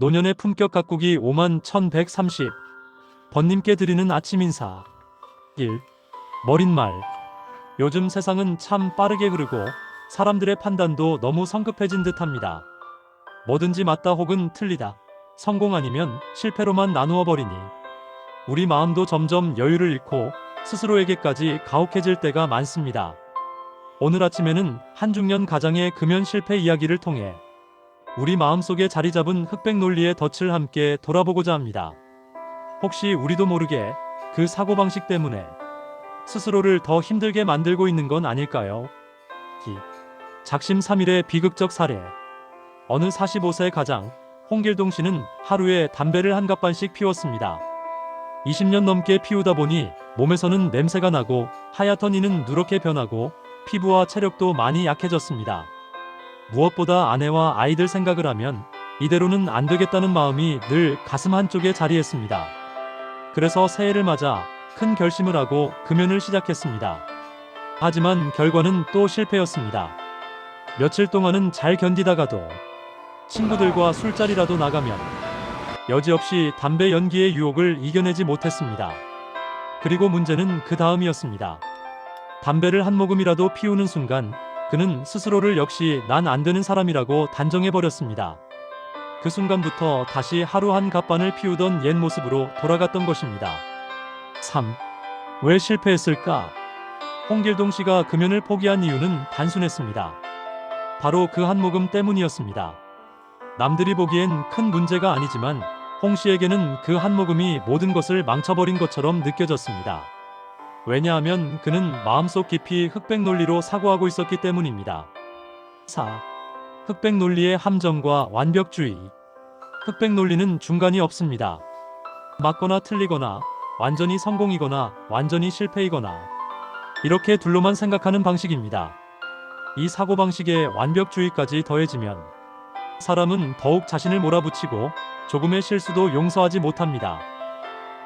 노년의 품격 가꾸기 5만 1130 번님께 드리는 아침 인사 1. 머린 말 요즘 세상은 참 빠르게 흐르고 사람들의 판단도 너무 성급해진 듯합니다. 뭐든지 맞다 혹은 틀리다. 성공 아니면 실패로만 나누어 버리니 우리 마음도 점점 여유를 잃고 스스로에게까지 가혹해질 때가 많습니다. 오늘 아침에는 한중년 가장의 금연 실패 이야기를 통해 우리 마음속에 자리 잡은 흑백 논리의 덫을 함께 돌아보고자 합니다. 혹시 우리도 모르게 그 사고방식 때문에 스스로를 더 힘들게 만들고 있는 건 아닐까요? 기. 작심 3일의 비극적 사례. 어느 45세 가장 홍길동 씨는 하루에 담배를 한 갑반씩 피웠습니다. 20년 넘게 피우다 보니 몸에서는 냄새가 나고 하얗던 이는 누렇게 변하고 피부와 체력도 많이 약해졌습니다. 무엇보다 아내와 아이들 생각을 하면 이대로는 안 되겠다는 마음이 늘 가슴 한쪽에 자리했습니다. 그래서 새해를 맞아 큰 결심을 하고 금연을 시작했습니다. 하지만 결과는 또 실패였습니다. 며칠 동안은 잘 견디다가도 친구들과 술자리라도 나가면 여지없이 담배 연기의 유혹을 이겨내지 못했습니다. 그리고 문제는 그 다음이었습니다. 담배를 한 모금이라도 피우는 순간 그는 스스로를 역시 난 안 되는 사람이라고 단정해버렸습니다. 그 순간부터 다시 하루 한 갑반을 피우던 옛 모습으로 돌아갔던 것입니다. 3. 왜 실패했을까? 홍길동 씨가 금연을 포기한 이유는 단순했습니다. 바로 그 한 모금 때문이었습니다. 남들이 보기엔 큰 문제가 아니지만 홍 씨에게는 그 한 모금이 모든 것을 망쳐버린 것처럼 느껴졌습니다. 왜냐하면 그는 마음속 깊이 흑백 논리로 사고하고 있었기 때문입니다. 4. 흑백 논리의 함정과 완벽주의. 흑백 논리는 중간이 없습니다. 맞거나 틀리거나 완전히 성공이거나 완전히 실패이거나 이렇게 둘로만 생각하는 방식입니다. 이 사고방식에 완벽주의까지 더해지면 사람은 더욱 자신을 몰아붙이고 조금의 실수도 용서하지 못합니다.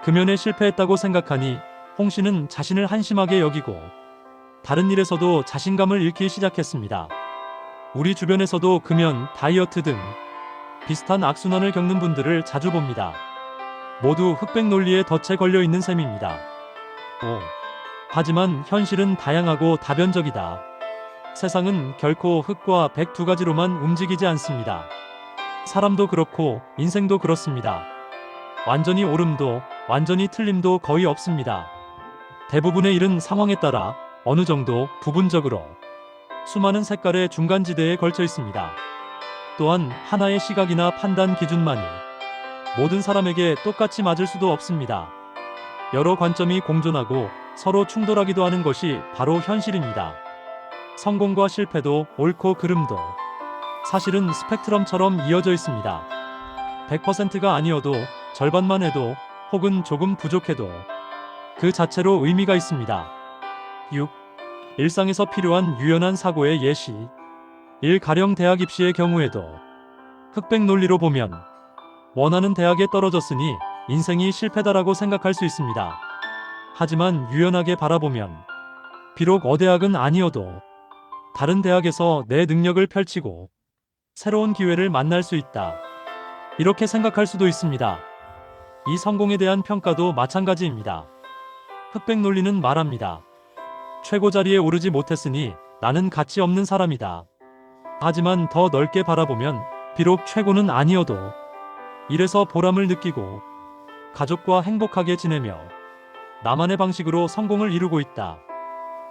금연에 실패했다고 생각하니 홍 씨는 자신을 한심하게 여기고 다른 일에서도 자신감을 잃기 시작했습니다. 우리 주변에서도 금연, 다이어트 등 비슷한 악순환을 겪는 분들을 자주 봅니다. 모두 흑백 논리에 덫에 걸려 있는 셈입니다. 5. 하지만 현실은 다양하고 다변적이다. 세상은 결코 흑과 백 두 가지로만 움직이지 않습니다. 사람도 그렇고 인생도 그렇습니다. 완전히 옳음도 완전히 틀림도 거의 없습니다. 대부분의 일은 상황에 따라 어느 정도 부분적으로 수많은 색깔의 중간지대에 걸쳐 있습니다. 또한 하나의 시각이나 판단 기준만이 모든 사람에게 똑같이 맞을 수도 없습니다. 여러 관점이 공존하고 서로 충돌하기도 하는 것이 바로 현실입니다. 성공과 실패도 옳고 그름도 사실은 스펙트럼처럼 이어져 있습니다. 100%가 아니어도 절반만 해도 혹은 조금 부족해도 그 자체로 의미가 있습니다. 6. 일상에서 필요한 유연한 사고의 예시. 일 가령 대학 입시의 경우에도 흑백 논리로 보면 원하는 대학에 떨어졌으니 인생이 실패다라고 생각할 수 있습니다. 하지만 유연하게 바라보면 비록 어대학은 아니어도 다른 대학에서 내 능력을 펼치고 새로운 기회를 만날 수 있다. 이렇게 생각할 수도 있습니다. 이 성공에 대한 평가도 마찬가지입니다. 흑백 논리는 말합니다. 최고 자리에 오르지 못했으니 나는 가치 없는 사람이다. 하지만 더 넓게 바라보면 비록 최고는 아니어도 일에서 보람을 느끼고 가족과 행복하게 지내며 나만의 방식으로 성공을 이루고 있다.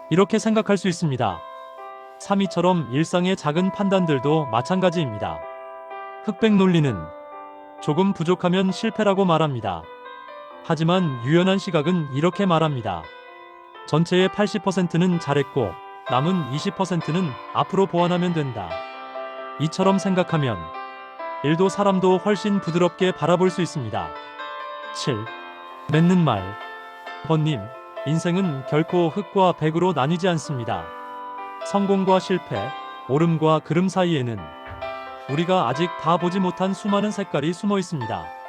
이렇게 생각할 수 있습니다. 3위처럼 일상의 작은 판단들도 마찬가지입니다. 흑백 논리는 조금 부족하면 실패라고 말합니다. 하지만 유연한 시각은 이렇게 말합니다. 전체의 80%는 잘했고 남은 20%는 앞으로 보완하면 된다. 이처럼 생각하면 일도 사람도 훨씬 부드럽게 바라볼 수 있습니다. 7. 맺는 말. 번님, 인생은 결코 흑과 백으로 나뉘지 않습니다. 성공과 실패, 옳음과 그름 사이에는 우리가 아직 다 보지 못한 수많은 색깔이 숨어 있습니다.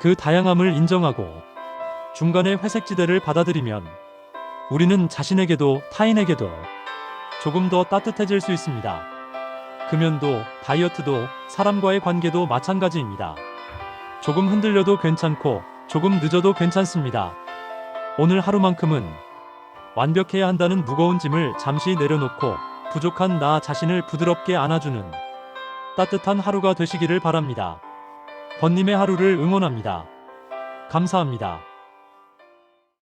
그 다양함을 인정하고 중간의 회색지대를 받아들이면 우리는 자신에게도 타인에게도 조금 더 따뜻해질 수 있습니다. 금연도, 다이어트도, 사람과의 관계도 마찬가지입니다. 조금 흔들려도 괜찮고, 조금 늦어도 괜찮습니다. 오늘 하루만큼은 완벽해야 한다는 무거운 짐을 잠시 내려놓고 부족한 나 자신을 부드럽게 안아주는 따뜻한 하루가 되시기를 바랍니다. 건님의 하루를 응원합니다. 감사합니다.